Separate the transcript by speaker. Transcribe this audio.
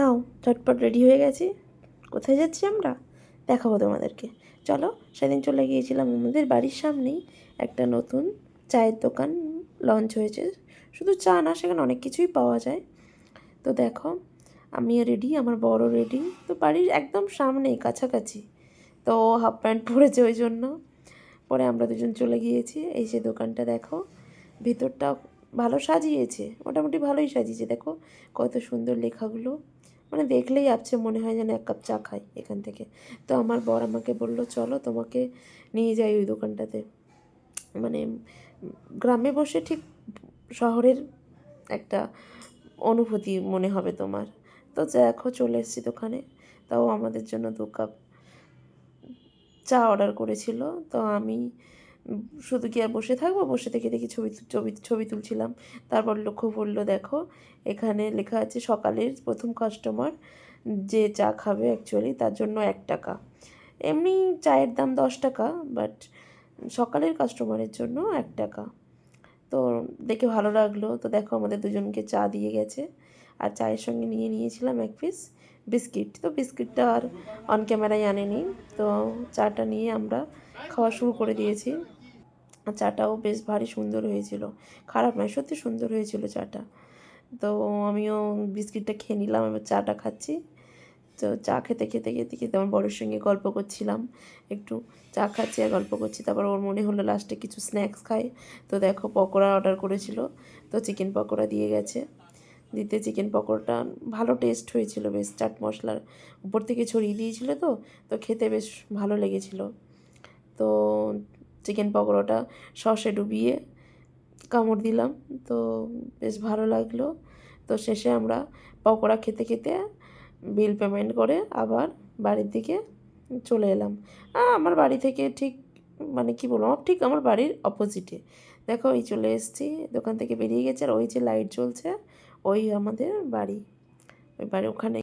Speaker 1: নাও ঝটপট রেডি হয়ে গেছি। কোথায় যাচ্ছি আমরা? দেখাবো তোমাদেরকে। চলো, সেদিন চলে গিয়েছিলাম আমাদের বাড়ির সামনেই। একটা নতুন চায়ের দোকান লঞ্চ হয়েছে। শুধু চা না, সেখানে অনেক কিছুই পাওয়া যায়। তো দেখো, আমিও রেডি আমার বড় রেডি তো বাড়ির একদম সামনেই কাছাকাছি। তো হাফ প্যান্ট পরেছে ওই জন্য। পরে আমরা দুজন চলে গিয়েছি। এই যে দোকানটা দেখো ভেতরটা ভালো সাজিয়েছে। মোটামুটি ভালোই সাজিয়েছে। দেখো, কত সুন্দর লেখাগুলো। মানে দেখলেই আপছে মনে হয় যেন এক কাপ চা খাই এখান থেকে। তো আমার বর আমাকে বলল, চলো তোমাকে নিয়ে যাই ওই দোকানটাতে। মানে গ্রামে বসে ঠিক শহরের একটা অনুভূতি মনে হবে তোমার। তো দেখো, চলে এসেছি দোকানে। তাও আমাদের জন্য দু কাপ চা অর্ডার করেছিল। তো আমি শুধু কি আর বসে থাকব? বসে থেকে দেখি ছবি ছবি ছবি তুলছিলাম। তারপর লক্ষ্য পড়ল দেখো, এখানে লেখা আছে সকালের প্রথম কাস্টমার যে চা খাবে অ্যাকচুয়ালি তার জন্য এক টাকা। এমনি চায়ের দাম দশ টাকা বাট সকালের কাস্টমারের জন্য এক টাকা। তো দেখে ভালো লাগল। তো দেখো, আমাদের দুজনকে চা দিয়ে গেছে। আর চায়ের সঙ্গে নিয়ে নিয়েছিলাম এক পিস বিস্কিট। তো বিস্কিটটা আর অন ক্যামেরায় আনেনি। তো চাটা নিয়ে আমরা খাওয়া শুরু করে দিয়েছি। চাটাও বেশ ভারী সুন্দর হয়েছিল। খারাপ নয়, সত্যি সুন্দর হয়েছিল চাটা। তো আমিও বিস্কিটটা খেয়ে নিলাম, এবার চাটা খাচ্ছি। তো চা খেতে খেতে খেতে খেতে আমার বড়োর সঙ্গে গল্প করছিলাম। একটু চা খাচ্ছি আর গল্প করছি। তারপর ওর মনে হলো লাস্টে কিছু স্ন্যাক্স খাই তো দেখো পকোড়া অর্ডার করেছিল। তো চিকেন পকোড়া দিয়ে গেছে। দিতে চিকেন পকোড়াটা ভালো টেস্ট হয়েছিল বেশ, চাট মশলার উপর থেকে ছড়িয়ে দিয়েছিল তো। তো খেতে বেশ ভালো লেগেছিল। তো চিকেন পকোড়াটা সসে ডুবিয়ে কামড় দিলাম। তো বেশ ভালো লাগল। তো শেষে আমরা পকোড়া খেতে খেতে বিল পেমেন্ট করে আবার বাড়ির দিকে চলে এলাম। আমার বাড়ি থেকে ঠিক মানে কি বলব ঠিক আমার বাড়ির অপোজিটে দেখো ওই চলে এসেছি, দোকান থেকে বেরিয়ে গেছে আর ওই যে লাইট জ্বলছে, ওই আমাদের বাড়ি। ওই বাড়ি ওখানে